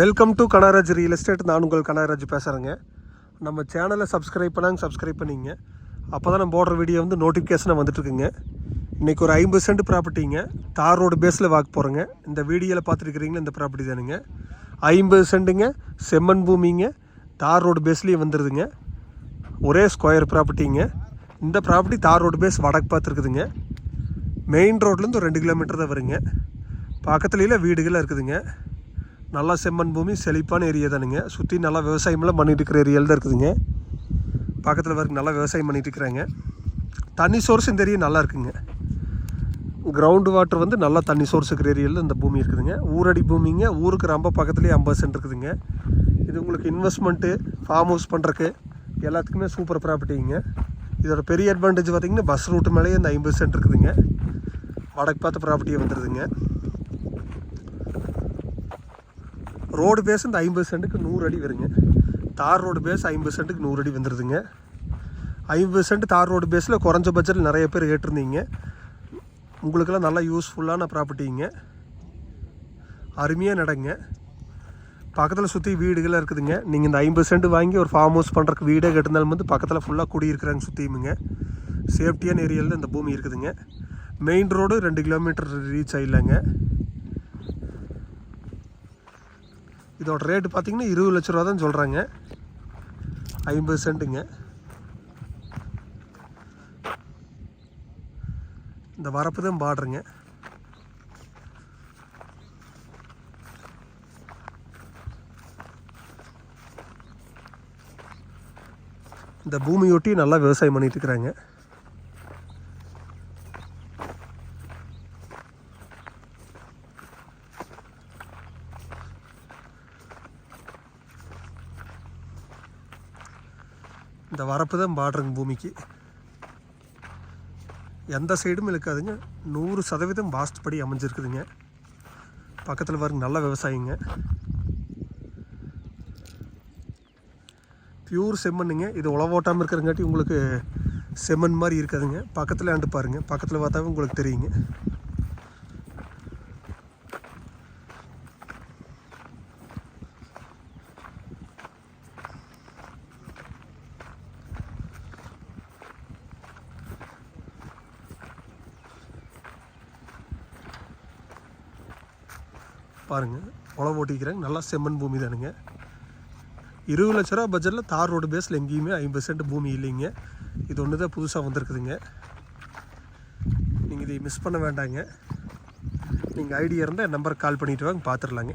Welcome to Kanaraj real estate நான் உங்கள் கனராஜ் பேசுகிறேங்க நம்ம சேனலை சப்ஸ்கிரைப் பண்ணாங்க சப்ஸ்கிரைப் பண்ணிங்க. அப்போ தான் நம்ம போடுற வீடியோ வந்து நோட்டிஃபிகேஷனாக வந்துட்டுருக்குங்க. இன்றைக்கி ஒரு ஐம்பது சென்ட் ப்ராப்பர்ட்டிங்க தார் ரோடு பேஸில் வாக்கு போகிறேங்க இந்த வீடியோவில் பார்த்துருக்குறீங்களா இந்த ப்ராப்பர்ட்டி தானுங்க. ஐம்பது சென்ட்டுங்க செம்மண் பூமிங்க. தார் ரோடு பேஸ்லேயும் வந்துடுதுங்க ஒரே ஸ்கொயர் ப்ராப்பர்ட்டிங்க இந்த ப்ராப்பர்ட்டி தார் ரோடு பேஸ் வடக்கு பார்த்துருக்குதுங்க. மெயின் ரோட்லேருந்து ஒரு ரெண்டு கிலோமீட்டர் தான் வருங்க. பக்கத்துலேயே வீடுகளாக இருக்குதுங்க. நல்லா செம்மண் பூமி செழிப்பான ஏரியா தானுங்க. சுற்றி நல்லா விவசாயமெல்லாம் பண்ணிட்டு இருக்கிற ஏரியாவில் தான் இருக்குதுங்க. பக்கத்தில் வரைக்கும் நல்லா விவசாயம் பண்ணிட்டு இருக்கிறாங்க தண்ணி சோர்ஸ் இந்த ஏரியா நல்லா இருக்குங்க. கிரவுண்டு வாட்டர் வந்து நல்லா தண்ணி சோர்ஸ் இருக்கிற ஏரியாவில் இந்த பூமி இருக்குதுங்க. ஊரடி பூமிங்க. ஊருக்கு ரொம்ப பக்கத்துலேயே ஐம்பது சென்ட் இருக்குதுங்க. இது உங்களுக்கு இன்வெஸ்ட்மெண்ட்டு ஃபார்ம் ஹவுஸ் பண்ணுறக்கு எல்லாத்துக்குமே சூப்பர் ப்ராப்பர்ட்டிங்க இதோட பெரிய அட்வான்டேஜ் பார்த்திங்கன்னா பஸ் ரூட்டு மேலேயே இந்த ஐம்பது சென்ட் இருக்குதுங்க. வடக்கு பார்த்த ப்ராப்பர்ட்டியை வந்துடுதுங்க ரோடு பேஸ் இந்த ஐம்பது சென்ட்டுக்கு நூறு அடி வருங்க. தார் ரோடு பேஸ் ஐம்பது சென்ட்டுக்கு நூறு அடி வந்துடுதுங்க ஐம்பது சென்ட் தார் ரோடு பேஸில் குறைஞ்ச பட்ஜெட்டில் நிறைய பேர் கேட்டிருந்தீங்க. உங்களுக்கெல்லாம் நல்லா யூஸ்ஃபுல்லான ப்ராப்பர்ட்டிங்க அருமையாக நடங்க. பக்கத்தில் சுற்றி வீடுகளாக இருக்குதுங்க. நீங்கள் இந்த ஐம்பது சென்ட் வாங்கி ஒரு ஃபார்ம் ஹவுஸ் பண்ணுறக்கு வீடே கட்டினாலும் வந்து பக்கத்தில் ஃபுல்லாக குடியிருக்கிறாங்க சுற்றியுமுங்க சேஃப்டியான ஏரியாவில் இந்த பூமி இருக்குதுங்க. மெயின் ரோடு ரெண்டு கிலோமீட்டர் ரீச் ஆகிடலாங்க இதோட ரேட்டு பார்த்தீங்கன்னா இருபது லட்ச ரூபா தான் சொல்கிறாங்க ஐம்பது சென்ட்டுங்க இந்த வரப்பு தான் பாடுறேங்க இந்த பூமியொட்டி நல்லா விவசாயம் பண்ணிகிட்டு இருக்கிறாங்க. இந்த வரப்பு தான் பாடுறங்க பூமிக்கு. எந்த சைடும் இழுக்காதுங்க. நூறு சதவீதம் வாஸ்து படி அமைஞ்சிருக்குதுங்க. பக்கத்தில் பாருங்க நல்ல விவசாயிங்க. பியூர் செம்மண்ணுங்க. இது உழவோட்டாமல் இருக்கிறங்காட்டி உங்களுக்கு செம்மண் மாதிரி இருக்காதுங்க. பக்கத்தில் ஆண்டு பாருங்கள் பக்கத்தில் பார்த்தாவே உங்களுக்கு தெரியுங்க. பாருங்கள் உழவு ஓட்டிக்கிறாங்க நல்லா செம்மண் பூமி தானுங்க. இருபது லட்ச ரூபா பட்ஜெட்டில் தார் ரோடு பேஸில் எங்கேயுமே ஐம்பது சென்ட் பூமி இல்லைங்க. இது ஒன்று தான் புதுசாக வந்திருக்குதுங்க. நீங்கள் இதை மிஸ் பண்ண வேண்டாங்க. நீங்கள் ஐடியா இருந்தால் நம்பருக்கு கால் பண்ணிவிட்டு வாங்க பார்த்துடலாங்க